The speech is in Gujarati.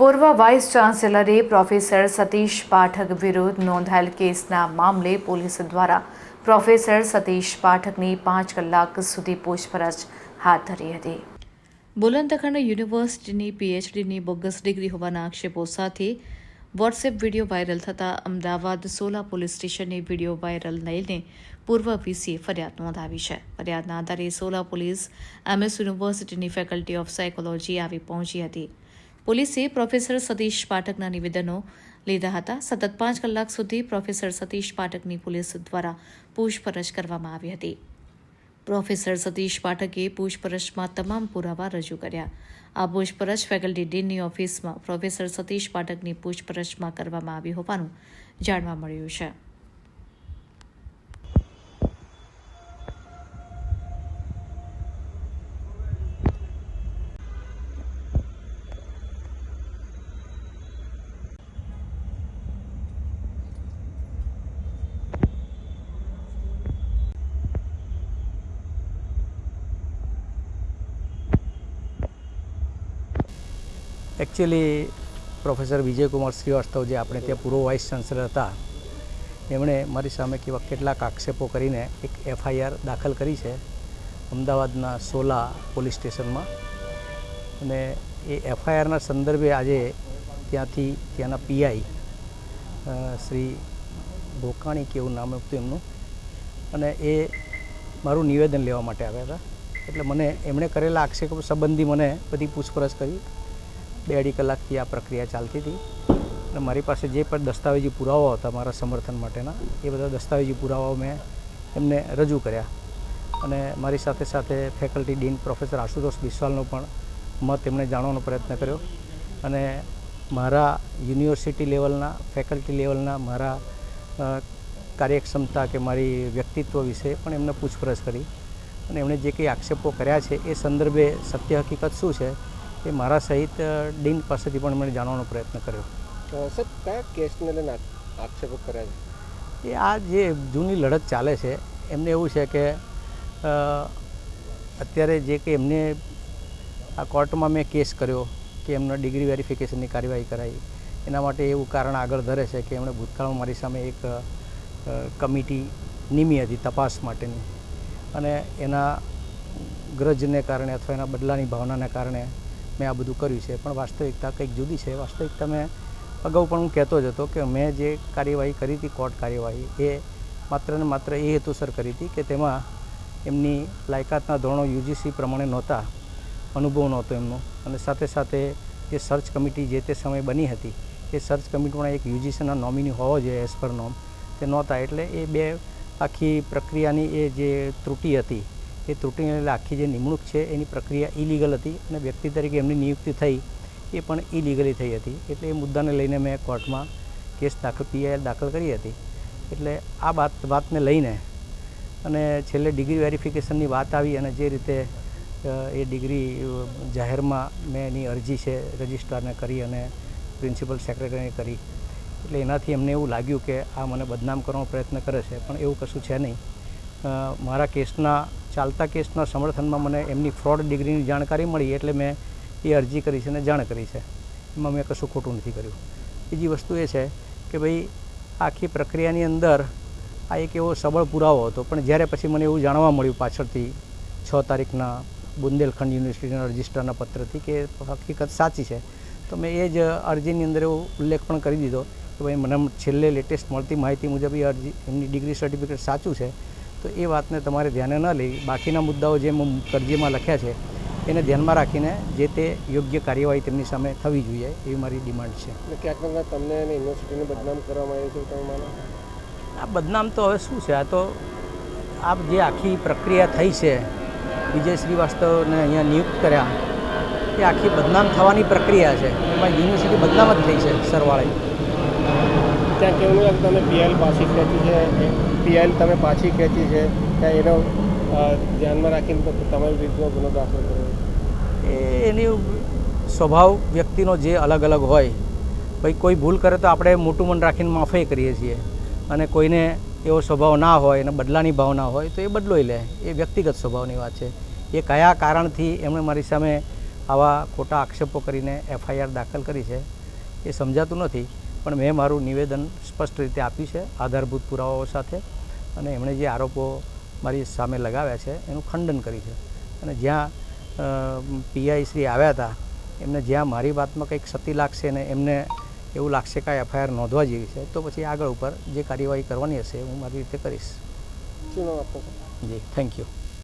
પૂર્વ વાઇસ ચાન્સેલરે પ્રોફેસર સતીશ પાઠક વિરુદ્ધ નોંધાયેલ કેસના મામલે પોલીસ દ્વારા પ્રોફેસર સતીશ પાઠકની પાંચ કલાક સુધી પૂછપરછ હાથ ધરી હતી. બુલંદખંડ યુનિવર્સિટીની પીએચડીની બોગસ ડિગ્રી હોવાના આક્ષેપો સાથે વોટ્સએપ વીડિયો વાયરલ થતાં અમદાવાદ સોલા પોલીસ સ્ટેશને વીડિયો વાયરલ લઈને પૂર્વ વીસીએ ફરિયાદ નોંધાવી છે. ફરિયાદના આધારે સોલા પોલીસ એમએસ યુનિવર્સિટીની ફેકલ્ટી ઓફ સાયકોલોજી આવી પહોંચી હતી. પોલીસે પ્રોફેસર સતીશ પાઠકના નિવેદનો લીધા હતા. સતત પાંચ કલાક સુધી પ્રોફેસર સતીશ પાઠકની પોલીસ દ્વારા પૂછપરછ કરવામાં આવી હતી. પ્રોફેસર સતીશ પાઠકે પૂછપરછમાં તમામ પુરાવા રજૂ કર્યા. આ પૂછપરછ ફેકલ્ટી ડીનની ઓફિસમાં પ્રોફેસર સતીશ પાઠકની પૂછપરછમાં કરવામાં આવી હોવાનું જાણવા મળ્યું છે. એકચ્યુઅલી પ્રોફેસર વિજયકુમાર શ્રીવાસ્તવ જે આપણે ત્યાં પૂર્વ વાઇસ ચાન્સલર હતા, એમણે મારી સામે કેવા કેટલાક આક્ષેપો કરીને એક એફઆઈઆર દાખલ કરી છે અમદાવાદના સોલા પોલીસ સ્ટેશનમાં. અને એ એફઆઈઆરના સંદર્ભે આજે ત્યાંથી ત્યાંના પીઆઈ શ્રી ભોકાણી કે એવું નામ હતું એમનું. અને એ મારું નિવેદન લેવા માટે આવ્યા હતા. એટલે મને એમણે કરેલા આક્ષેપો સંબંધી મને બધી પૂછપરછ કરી. બે અઢી કલાકથી આ પ્રક્રિયા ચાલતી હતી. અને મારી પાસે જે પણ દસ્તાવેજી પુરાવાઓ હતા મારા સમર્થન માટેના, એ બધા દસ્તાવેજી પુરાવાઓ મેં એમને રજૂ કર્યા. અને મારી સાથે સાથે ફેકલ્ટી ડીન પ્રોફેસર આશુતોષ બિસ્વાલનો પણ મત એમણે જાણવાનો પ્રયત્ન કર્યો. અને મારા યુનિવર્સિટી લેવલના, ફેકલ્ટી લેવલના, મારા કાર્યક્ષમતા કે મારી વ્યક્તિત્વ વિશે પણ એમને પૂછપરછ કરી. અને એમણે જે કંઈ આક્ષેપો કર્યા છે, એ સંદર્ભે સત્ય હકીકત શું છે એ મારા સહિત ડીન પાસેથી પણ મને જાણવાનો પ્રયત્ન કર્યો. સર કયા કેસને લઈને આક્ષેપો કર્યા છે? એ આ જે જૂની લડત ચાલે છે એમને એવું છે કે અત્યારે જે કે એમને આ કોર્ટમાં મેં કેસ કર્યો કે એમનો ડિગ્રી વેરિફિકેશનની કાર્યવાહી કરાવી એના માટે એવું કારણ આગળ ધરે છે કે એમણે ભૂતકાળમાં મારી સામે એક કમિટી નિમી હતી તપાસ માટેની. અને એના ગ્રજને કારણે અથવા એના બદલાની ભાવનાને કારણે મેં આ બધું કર્યું છે. પણ વાસ્તવિકતા કંઈક જુદી છે. વાસ્તવિકતા મેં અગાઉ પણ હું કહેતો જ હતો કે મેં જે કાર્યવાહી કરી હતી, કોર્ટ કાર્યવાહી, એ માત્ર ને માત્ર એ હેતુસર કરી હતી કે તેમાં એમની લાયકાતના ધોરણો યુજીસી પ્રમાણે નહોતા, અનુભવ નહોતો એમનો. અને સાથે સાથે જે સર્ચ કમિટી જે તે સમયે બની હતી, એ સર્ચ કમિટીમાં એક યુજીસીના નોમિની હોવો જોઈએ એઝ પર નોમ તે નહોતા. એટલે એ બે આખી પ્રક્રિયાની એ જે ત્રુટિ હતી એ ત્રુટીને લીધે આખી જે નિમણૂક છે એની પ્રક્રિયા ઇલીગલ હતી અને વ્યક્તિ તરીકે એમની નિયુક્તિ થઈ એ પણ ઇલીગલી થઈ હતી. એટલે એ મુદ્દાને લઈને મેં કોર્ટમાં કેસ દાખલ પીઆઈએલ દાખલ કરી હતી. એટલે આ વાત વાતને લઈને અને છેલ્લે ડિગ્રી વેરિફિકેશનની વાત આવી અને જે રીતે એ ડિગ્રી જાહેરમાં મેં એની અરજી છે રજિસ્ટ્રારને કરી અને પ્રિન્સિપલ સેક્રેટરીને કરી. એટલે એનાથી એમને એવું લાગ્યું કે આ મને બદનામ કરવાનો પ્રયત્ન કરે છે, પણ એવું કશું છે નહીં. મારા કેસના ચાલતા કેસના સમર્થનમાં મને એમની ફ્રોડ ડિગ્રીની જાણકારી મળી એટલે મેં એ અરજી કરી છે અને જાણ કરી છે. એમાં મેં કશું ખોટું નથી કર્યું. બીજી વસ્તુ એ છે કે ભાઈ, આખી પ્રક્રિયાની અંદર આ એક એવો સબળ પુરાવો હતો, પણ જ્યારે પછી મને એવું જાણવા મળ્યું પાછળથી છ તારીખના બુંદેલખંડ યુનિવર્સિટીના રજિસ્ટ્રારના પત્રથી કે હકીકત સાચી છે, તો મેં એ જ અરજીની અંદર એવો ઉલ્લેખ પણ કરી દીધો કે ભાઈ, મને છેલ્લે લેટેસ્ટ મળતી માહિતી મુજબ એ અરજી, એમની ડિગ્રી સર્ટિફિકેટ સાચું છે તો એ વાતને તમારે ધ્યાને ન લઈ બાકીના મુદ્દાઓ જે મેં અરજીમાં લખ્યા છે એને ધ્યાનમાં રાખીને જે તે યોગ્ય કાર્યવાહી તેમની સામે થવી જોઈએ એવી મારી ડિમાન્ડ છે. ક્યાંક તમને યુનિવર્સિટીને બદનામ કરવામાં આવ્યું છે તમે માનો? આ બદનામ તો હવે શું છે? આ તો આ જે આખી પ્રક્રિયા થઈ છે વિજય શ્રીવાસ્તવને અહીંયા નિયુક્ત કર્યા એ આખી બદનામ થવાની પ્રક્રિયા છે. એમાં યુનિવર્સિટી બદનામ જ થઈ છે સરવાળે. ત્યાં કેવું લાગે તમે પીએલ પાછી ખેંચી છે પીએલ તમે પાછી ખેંચી છે, ત્યાં એનો ધ્યાનમાં રાખીને તમારી રીતનો ગુનો દાખલ કર્યો એની સ્વભાવ વ્યક્તિનો જે અલગ અલગ હોય, ભાઈ કોઈ ભૂલ કરે તો આપણે મોટું મન રાખીને માફી કરીએ છીએ. અને કોઈને એવો સ્વભાવ ના હોય અને બદલાની ભાવના હોય તો એ બદલોઈ લે. એ વ્યક્તિગત સ્વભાવની વાત છે. એ કયા કારણથી એમણે મારી સામે આવા ખોટા આક્ષેપો કરીને એફઆઈઆર દાખલ કરી છે, એ સમજાતું નથી. પણ મેં મારું નિવેદન સ્પષ્ટ રીતે આપ્યું છે આધારભૂત પુરાવાઓ સાથે. અને એમણે જે આરોપો મારી સામે લગાવ્યા છે એનું ખંડન કર્યું છે. અને જ્યાં પીઆઈ શ્રી આવ્યા હતા એમને જ્યાં મારી વાતમાં કંઈક સતી લાગશે ને એમને એવું લાગશે કાંઈ એફઆઈઆર નોંધવા જેવી છે તો પછી આગળ ઉપર જે કાર્યવાહી કરવાની હશે હું મારી રીતે કરીશ. જી થેન્ક યુ.